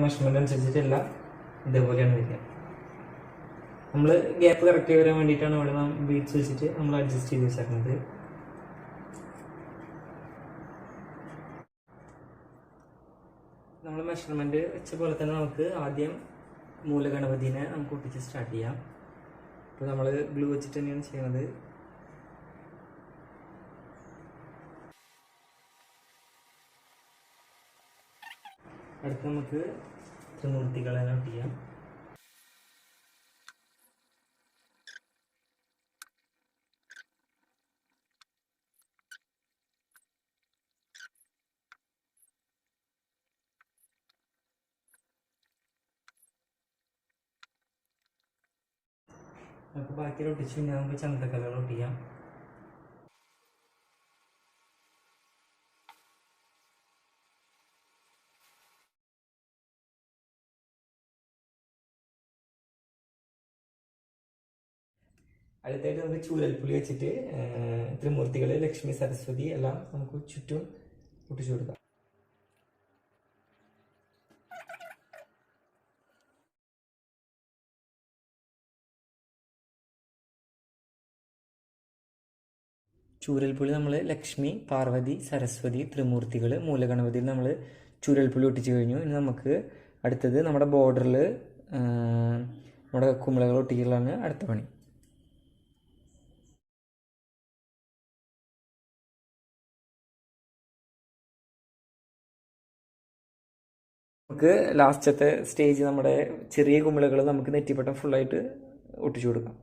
Measurement അനുസരിച്ചിട്ടല്ല. ഇതേപോലെയാണ് വരിക. നമ്മൾ ഗ്യാപ്പ് കറക്റ്റ് വരാൻ വേണ്ടിയിട്ടാണ് ഇവിടെ നാം ബീറ്റ്സ് വെച്ചിട്ട് നമ്മൾ അഡ്ജസ്റ്റ് ചെയ്ത് വെച്ചേക്കുന്നത് നമ്മൾ മെഷർമെന്റ് വെച്ച പോലെ തന്നെ നമുക്ക് ആദ്യം മൂലഗണപതിനെ നമുക്ക് ഒട്ടിച്ച് സ്റ്റാർട്ട് ചെയ്യാം. അപ്പോൾ നമ്മൾ ഗ്ലൂ വെച്ചിട്ട് തന്നെയാണ് ചെയ്യുന്നത് അടുത്ത് നമുക്ക് ത്രിമൂർത്തികളെ നോട്ട് ചെയ്യാം. നമുക്ക് ബാക്കി ഒട്ടിച്ച് പിന്നെ നമുക്ക് ചന്ദ്രകലകൾ അടുത്തായിട്ട് നമുക്ക് ചൂരൽപ്പുളി വെച്ചിട്ട് ത്രിമൂർത്തികൾ ലക്ഷ്മി സരസ്വതി എല്ലാം നമുക്ക് ചുറ്റും ഒട്ടിച്ചു കൊടുക്കാം. ചൂരൽപ്പുളി നമ്മൾ ലക്ഷ്മി പാർവതി സരസ്വതി ത്രിമൂർത്തികൾ മൂലഗണപതിയിൽ നമ്മൾ ചൂരൽപ്പുളി ഒട്ടിച്ചു കഴിഞ്ഞു. ഇനി നമുക്ക് അടുത്തത് നമ്മുടെ ബോർഡറിൽ നമ്മുടെ കുമ്പളകൾ ഒട്ടിക്കലാണ് അടുത്ത പണി. നമുക്ക് ലാസ്റ്റത്തെ സ്റ്റേജ് നമ്മുടെ ചെറിയ കുമിളകൾ നമുക്ക് നെറ്റിപ്പട്ടം ഫുള്ളായിട്ട് ഒട്ടിച്ചു കൊടുക്കാം.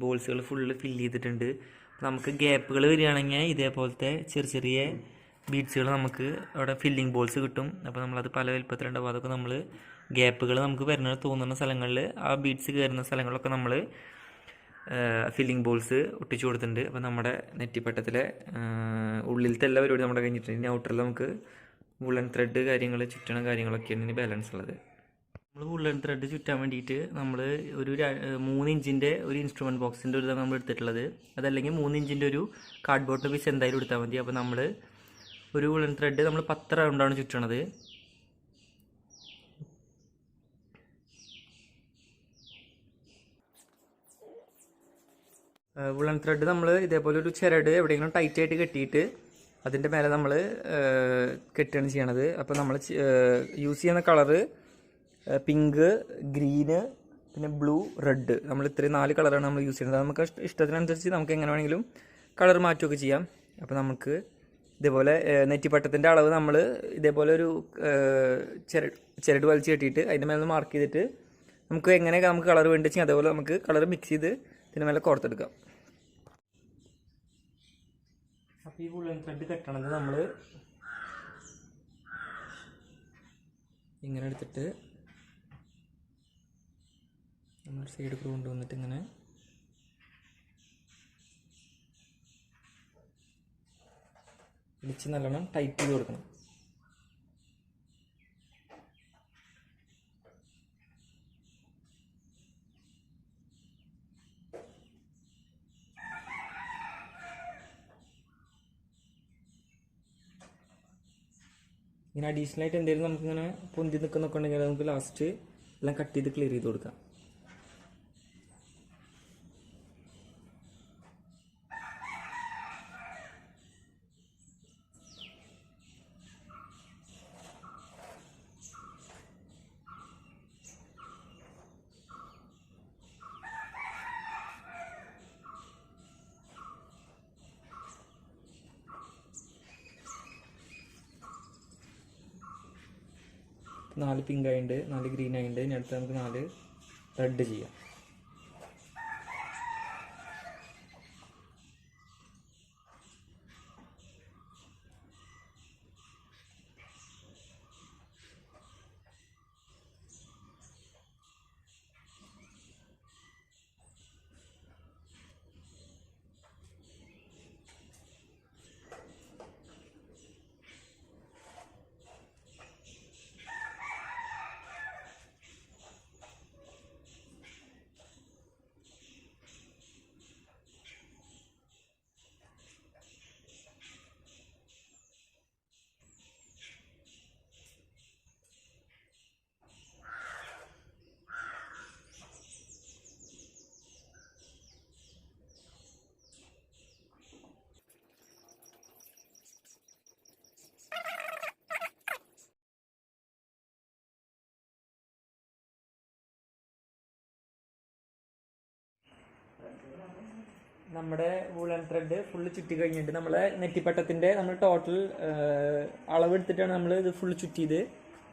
ബോൾസുകൾ ഫുള്ള് ഫില്ല് ചെയ്തിട്ടുണ്ട്. നമുക്ക് ഗ്യാപ്പുകൾ വരികയാണെങ്കിൽ ഇതേപോലത്തെ ചെറിയ ചെറിയ ബീഡ്സുകൾ നമുക്ക് അവിടെ ഫില്ലിംഗ് ബോൾസ് കിട്ടും. അപ്പോൾ നമ്മളത് പല വലിപ്പത്തിലുണ്ടാവും. അതൊക്കെ നമ്മൾ ഗ്യാപ്പുകൾ നമുക്ക് വരുന്ന തോന്നുന്ന സ്ഥലങ്ങളിൽ ആ ബീഡ്സ് കയറുന്ന സ്ഥലങ്ങളിലൊക്കെ നമ്മൾ ഫില്ലിംഗ് ബോൾസ് ഒട്ടിച്ചു കൊടുത്തിട്ടുണ്ട്. അപ്പോൾ നമ്മുടെ നെറ്റിപ്പട്ടത്തിലെ ഉള്ളിലത്തെ എല്ലാ പരിപാടി നമ്മുടെ കഴിഞ്ഞിട്ടുണ്ട്. ഔട്ടറിൽ നമുക്ക് വുള്ളൻ ത്രെഡ് കാര്യങ്ങൾ ചുറ്റണ കാര്യങ്ങളൊക്കെയാണ് ഇനി ബാലൻസ് ഉള്ളത്. നമ്മൾ വുള്ളൻ ത്രെഡ് ചുറ്റാൻ വേണ്ടിയിട്ട് നമ്മൾ ഒരു മൂന്ന് ഇഞ്ചിന്റെ ഒരു ഇൻസ്ട്രുമെന്റ് ബോക്സിന്റെ ഒരു നമ്മൾ എടുത്തിട്ടുള്ളത്. അതല്ലെങ്കിൽ മൂന്ന് ഇഞ്ചിന്റെ ഒരു കാർഡ്ബോർഡ് പീസ് എന്തായാലും എടുത്താൽ മതി. അപ്പോൾ നമ്മൾ ഒരു വുളൻ ത്രെഡ് നമ്മൾ പത്ത് റൗണ്ടാണ് ചുറ്റണത്. വുളൻ ത്രെഡ് നമ്മൾ ഇതേപോലെ ഒരു ചിരട് എവിടെയെങ്കിലും ടൈറ്റ് ആയിട്ട് കെട്ടിയിട്ട് അതിന്റെ മേലെ നമ്മൾ കെട്ടുകയാണ് ചെയ്യണത്. അപ്പോൾ നമ്മൾ യൂസ് ചെയ്യുന്ന കളറ് പിങ്ക് ഗ്രീന് പിന്നെ ബ്ലൂ റെഡ് നമ്മൾ ഇത്രയും നാല് കളറാണ് നമ്മൾ യൂസ് ചെയ്യുന്നത്. നമുക്ക് ഇഷ്ടത്തിനനുസരിച്ച് നമുക്ക് എങ്ങനെ വേണമെങ്കിലും കളർ മാറ്റുകയൊക്കെ ചെയ്യാം. അപ്പോൾ നമുക്ക് ഇതേപോലെ നെറ്റിപ്പട്ടത്തിന്റെ അളവ് നമ്മൾ ഇതേപോലെ ഒരു ചിര ചിരട് വലിച്ച് കെട്ടിയിട്ട് അതിന്റെ മേലെ മാർക്ക് ചെയ്തിട്ട് നമുക്ക് എങ്ങനെ നമുക്ക് കളർ വെച്ചാൽ അതേപോലെ നമുക്ക് കളർ മിക്സ് ചെയ്ത് ഇതിന് മേലെ കോർത്തെടുക്കാം. അപ്പോൾ ഈ വുള്ളൻ ത്രെഡ് കെട്ടണത് നമ്മൾ ഇങ്ങനെ എടുത്തിട്ട് നമ്മൾ സൈഡ് കൊണ്ടുവന്നിട്ട് ഇങ്ങനെ പിടിച്ച് നല്ലോണം ടൈറ്റ് ചെയ്ത് കൊടുക്കണം. ഇങ്ങനെ അഡീഷണൽ ആയിട്ട് എന്തെങ്കിലും നമുക്കിങ്ങനെ പൊന്തി നിൽക്കുന്നൊക്കെ ഉണ്ടെങ്കിൽ നമുക്ക് ലാസ്റ്റ് എല്ലാം കട്ട് ചെയ്ത് ക്ലിയർ ചെയ്ത് കൊടുക്കാം. നാല് പിങ്ക് ആയിട്ടുണ്ട് നാല് ഗ്രീൻ ആയിട്ടുണ്ട് ഇനി അടുത്ത് നമുക്ക് നാല് റെഡ് ചെയ്യാം. നമ്മുടെ വൂളൻ ത്രെഡ് ഫുള്ള് ചുറ്റി കഴിഞ്ഞിട്ട് നമ്മളെ നെറ്റിപ്പട്ടത്തിന്റെ നമ്മൾ ടോട്ടൽ അളവെടുത്തിട്ടാണ് നമ്മൾ ഇത് ഫുള്ള് ചുറ്റിയത്.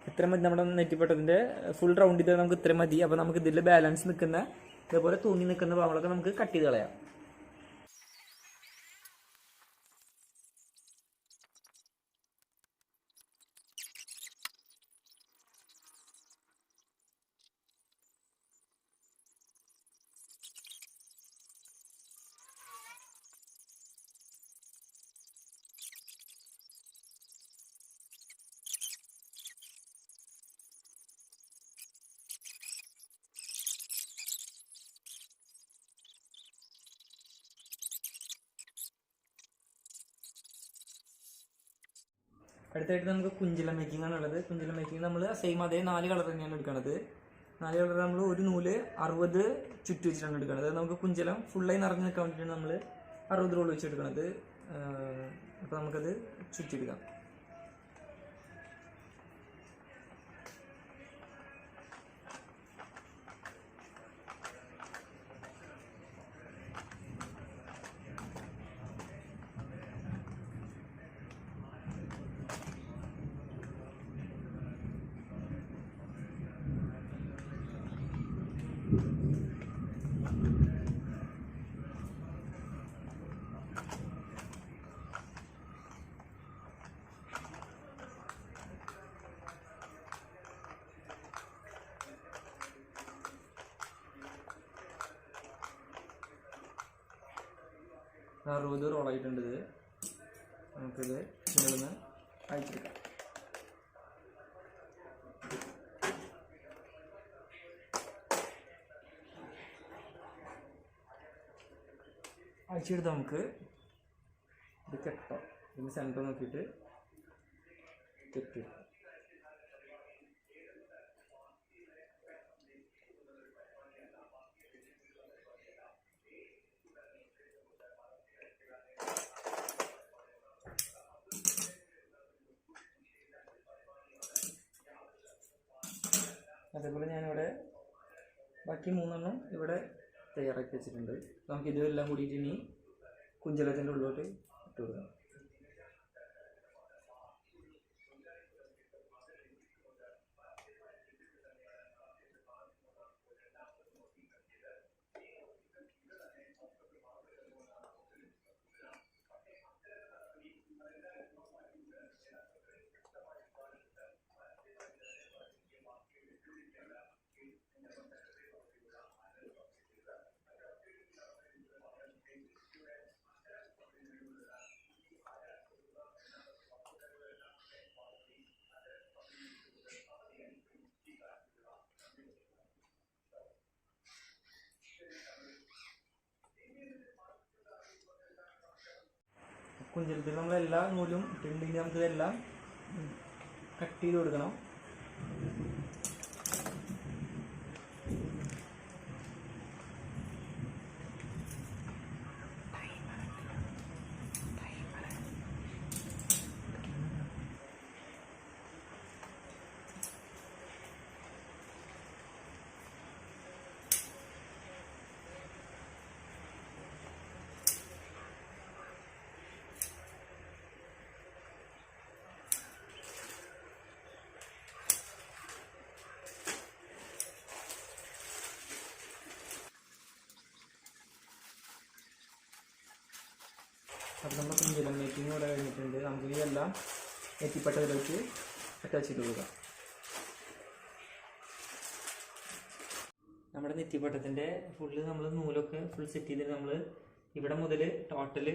ഇത്ര മതി നമ്മുടെ നെറ്റിപ്പട്ടത്തിന്റെ ഫുൾ റൗണ്ട് ചെയ്താൽ നമുക്ക് ഇത്ര മതി. അപ്പോൾ നമുക്ക് ഇതിൽ ബാലൻസ് നിൽക്കുന്ന ഇതേപോലെ തൂങ്ങി നിൽക്കുന്ന ഭാഗങ്ങളൊക്കെ നമുക്ക് കട്ട് ചെയ്ത് കളയാം. അടുത്തായിട്ട് നമുക്ക് കുഞ്ചില മേക്കിംഗ് ആണ് ഉള്ളത്. കുഞ്ചില മേക്കിംഗ് നമ്മൾ സെയിം അതേ നാല് കളർ തന്നെയാണ് എടുക്കുന്നത് നാല് കളർ നമ്മൾ ഒരു നൂൽ അറുപത് ചുറ്റി വെച്ചിട്ടാണ് എടുക്കുന്നത് അതായത് നമുക്ക് കുഞ്ചലം ഫുള്ളായി നിറഞ്ഞു നിൽക്കാൻ വേണ്ടിയിട്ടാണ് നമ്മൾ അറുപത് റോൾ വെച്ചെടുക്കുന്നത് അപ്പോൾ നമുക്കത് ചുറ്റിയെടുക്കാം. അറുപത് റോളായിട്ടുണ്ട് ഇത്. നമുക്കിത് ഇതിൽ നിന്ന് അയച്ചെടുക്കാം അയച്ചെടുത്ത് നമുക്ക്? ഇത് കെട്ടോ. ഇതിന് സെന്റർ നോക്കിയിട്ട് കെട്ടി അതേപോലെ ഞാനിവിടെ ബാക്കി മൂന്നെണ്ണം ഇവിടെ തയ്യാറാക്കി വെച്ചിട്ടുണ്ട്. നമുക്ക് ഇതെല്ലാം കൂടിയിട്ട് ഇനി കുഞ്ചലത്തിന്റെ ഉള്ളിലോട്ട് ഇട്ട് കൊടുക്കാം കുഞ്ചലത്തിൽ നമ്മളെല്ലാ നൂലും ഇട്ടിട്ടുണ്ടെങ്കിൽ നമുക്ക് ഇതെല്ലാം കട്ട് ചെയ്ത് കൊടുക്കണം. അപ്പോൾ നമ്മൾ കുഞ്ചലം മേക്കിംഗ് ഇവിടെ കഴിഞ്ഞിട്ടുണ്ട്. നമുക്ക് ഇതെല്ലാം എത്തിപ്പെട്ടതിലേക്ക് അറ്റാച്ച് ചെയ്ത് കൊടുക്കാം. നമ്മുടെ നെറ്റിപ്പട്ടത്തിന്റെ ഫുള്ള് നമ്മൾ നൂലൊക്കെ ഫുൾ സെറ്റ് ചെയ്തിട്ട് നമ്മൾ ഇവിടെ മുതൽ ടോട്ടൽ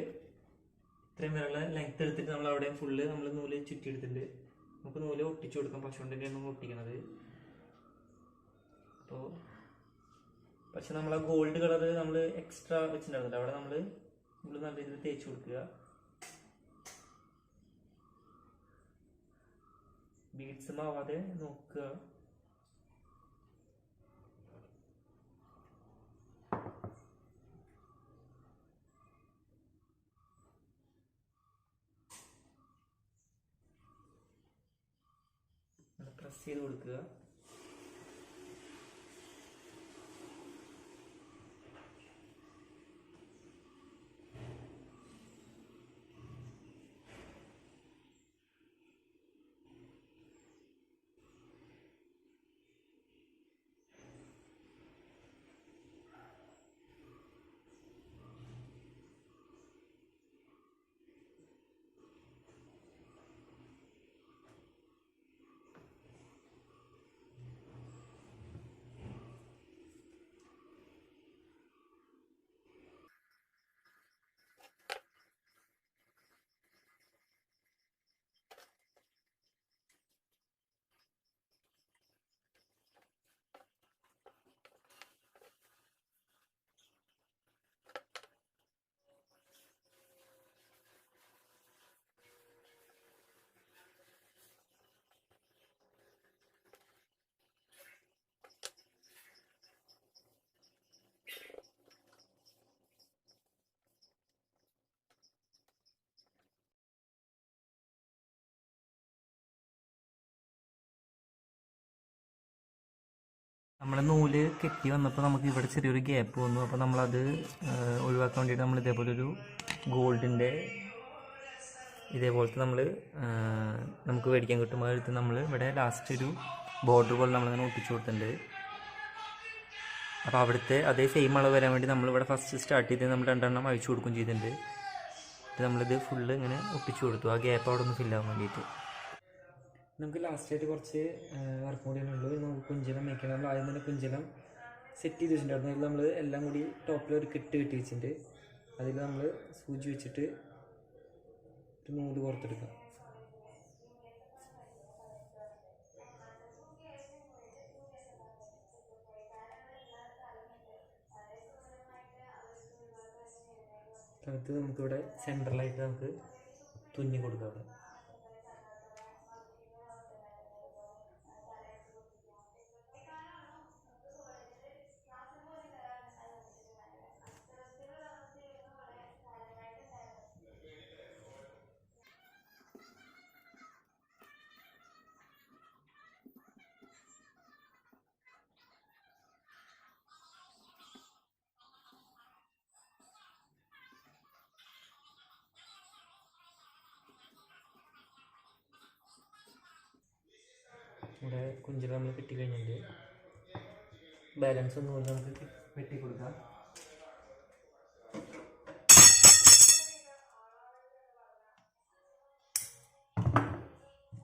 ഇത്രയും വരെയുള്ള ലെങ്ത് എടുത്തിട്ട് നമ്മൾ അവിടെ ഫുള്ള് നമ്മൾ നൂൽ ചുറ്റിയെടുത്തിട്ടുണ്ട്. നമുക്ക് നൂൽ ഒട്ടിച്ചു കൊടുക്കാം. പശുകൊണ്ടിന്റെയാണ് നമ്മൾ ഒട്ടിക്കുന്നത് അപ്പോൾ പക്ഷെ നമ്മൾ ഗോൾഡ് കളർ നമ്മൾ എക്സ്ട്രാ വെച്ചിട്ടുണ്ടായിരുന്നില്ല. അവിടെ നമ്മൾ നമ്മൾ നല്ല രീതിയിൽ തേച്ച് കൊടുക്കുക. ബീഡ്സ് ആവാതെ നോക്കുക. പ്രസ് ചെയ്ത് കൊടുക്കുക. നമ്മുടെ നൂൽ കെട്ടി വന്നപ്പോൾ നമുക്ക് ഇവിടെ ചെറിയൊരു ഗ്യാപ്പ് വന്നു. അപ്പോൾ നമ്മളത് ഒഴിവാക്കാൻ വേണ്ടിയിട്ട് നമ്മൾ ഇതേപോലെ ഒരു ഗോൾഡിന്റെ ഇതേപോലത്തെ നമ്മൾ നമുക്ക് മേടിക്കാൻ കിട്ടുമ്പോൾ എടുത്ത് നമ്മൾ ഇവിടെ ലാസ്റ്റ് ഒരു ബോർഡർ പോലെ നമ്മളിങ്ങനെ ഒട്ടിച്ചു കൊടുത്തിട്ടുണ്ട്. അപ്പോൾ അവിടുത്തെ അതേ സെയിം അളവ് വരാൻ വേണ്ടി നമ്മൾ ഇവിടെ ഫസ്റ്റ് സ്റ്റാർട്ട് ചെയ്ത് നമ്മൾ രണ്ടെണ്ണം അഴിച്ചു കൊടുക്കുകയും ചെയ്തിട്ടുണ്ട്. നമ്മളിത് ഫുള്ള് ഇങ്ങനെ ഒട്ടിച്ചു കൊടുത്തു. ആ ഗ്യാപ്പ് അവിടെ ഒന്ന് ഫില്ലാകാൻ വേണ്ടിയിട്ട്. നമുക്ക് ലാസ്റ്റായിട്ട് കുറച്ച് വർക്ക് കൂടി ഉള്ളൂ നമുക്ക് കുഞ്ചിലം വയ്ക്കണം നമ്മൾ ആദ്യം തന്നെ കുഞ്ചിലം സെറ്റ് ചെയ്ത് വെച്ചിട്ടുണ്ടായിരുന്നു. അതിൽ നമ്മൾ എല്ലാം കൂടി ടോപ്പിൽ ഒരു കെട്ട് കെട്ടി വെച്ചിട്ടുണ്ട്. അതിൽ നമ്മൾ സൂചി വെച്ചിട്ട് ഒരു നൂൽ അടുത്ത് നമുക്കിവിടെ സെൻട്രലായിട്ട് നമുക്ക് തുന്നി കൊടുക്കാം ഇവിടെ കുഞ്ചിൽ നമ്മൾ കെട്ടി കഴിഞ്ഞിട്ടുണ്ട് ബാലൻസ് ഒന്നുമില്ല നമുക്ക് വെട്ടി കൊടുക്കാം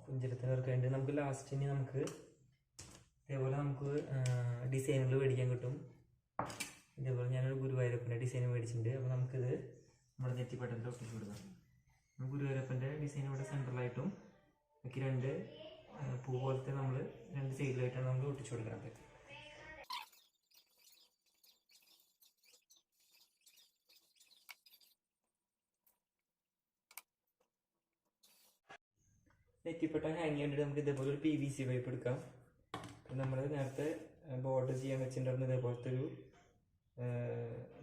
കുഞ്ചിലത്തിന് നമുക്ക് ലാസ്റ്റിന് നമുക്ക് ഇതേപോലെ നമുക്ക് ഡിസൈനുകൾ മേടിക്കാൻ കിട്ടും. ഇതേപോലെ ഞാനൊരു ഗുരുവായൂരപ്പന്റെ ഡിസൈൻ മേടിച്ചിട്ടുണ്ട്. അപ്പോൾ നമുക്കിത് നമ്മുടെ നെറ്റിപ്പട്ടന്റെ ഒട്ടിച്ച് കൊടുക്കാം. ഗുരുവായൂരപ്പന്റെ ഡിസൈൻ ഇവിടെ സെൻട്രലായിട്ടും ബാക്കി രണ്ട് പൂ പോലത്തെ നമ്മൾ രണ്ട് സൈഡിലായിട്ടാണ് നമ്മൾ ഒട്ടിച്ചു കൊടുക്കുന്നത്. നെറ്റിപ്പെട്ട ഹാങ് ചെയ്യേണ്ടത് നമുക്ക് ഇതേപോലെ ഒരു പി വി സി പൈപ്പ് എടുക്കാം. നമ്മൾ നേരത്തെ ബോർഡർ ചെയ്യാൻ വെച്ചിട്ടുണ്ടായിരുന്ന ഇതേപോലത്തെ ഒരു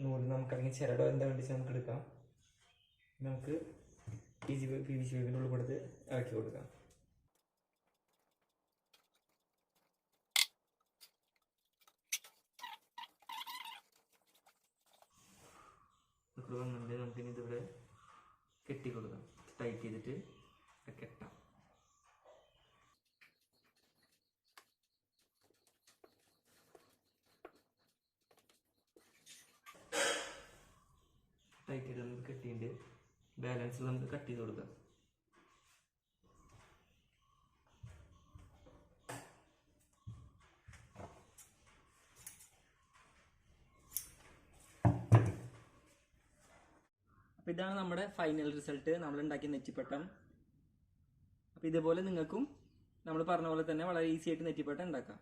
നൂൽ നമുക്ക് അല്ലെങ്കിൽ ചിരടോ എന്താ വേണ്ടി നമുക്ക് എടുക്കാം. നമുക്ക് P C P V C പൈപ്പിന്റെ ഉള്ളിൽ കൊടുത്ത് ഇറക്കി കൊടുക്കാം. ഇവിടെ വന്നിട്ട് നമുക്കിനി ഇതിവിടെ കെട്ടി കൊടുക്കാം ടൈറ്റ് ചെയ്തിട്ട് കെട്ടാം. ടൈറ്റ് ചെയ്ത് നമുക്ക് കെട്ടിയിട്ട് ബാലൻസ് നമുക്ക് കട്ട് ചെയ്ത് കൊടുക്കാം. ഇതാണ് നമ്മുടെ ഫൈനൽ റിസൾട്ട് നമ്മൾ ഉണ്ടാക്കിയ നെറ്റിപ്പട്ടം. അപ്പോൾ ഇതേപോലെ നിങ്ങൾക്കും നമ്മൾ പറഞ്ഞ പോലെ തന്നെ വളരെ ഈസി ആയിട്ട് നെറ്റിപ്പട്ടം ഉണ്ടാക്കാം.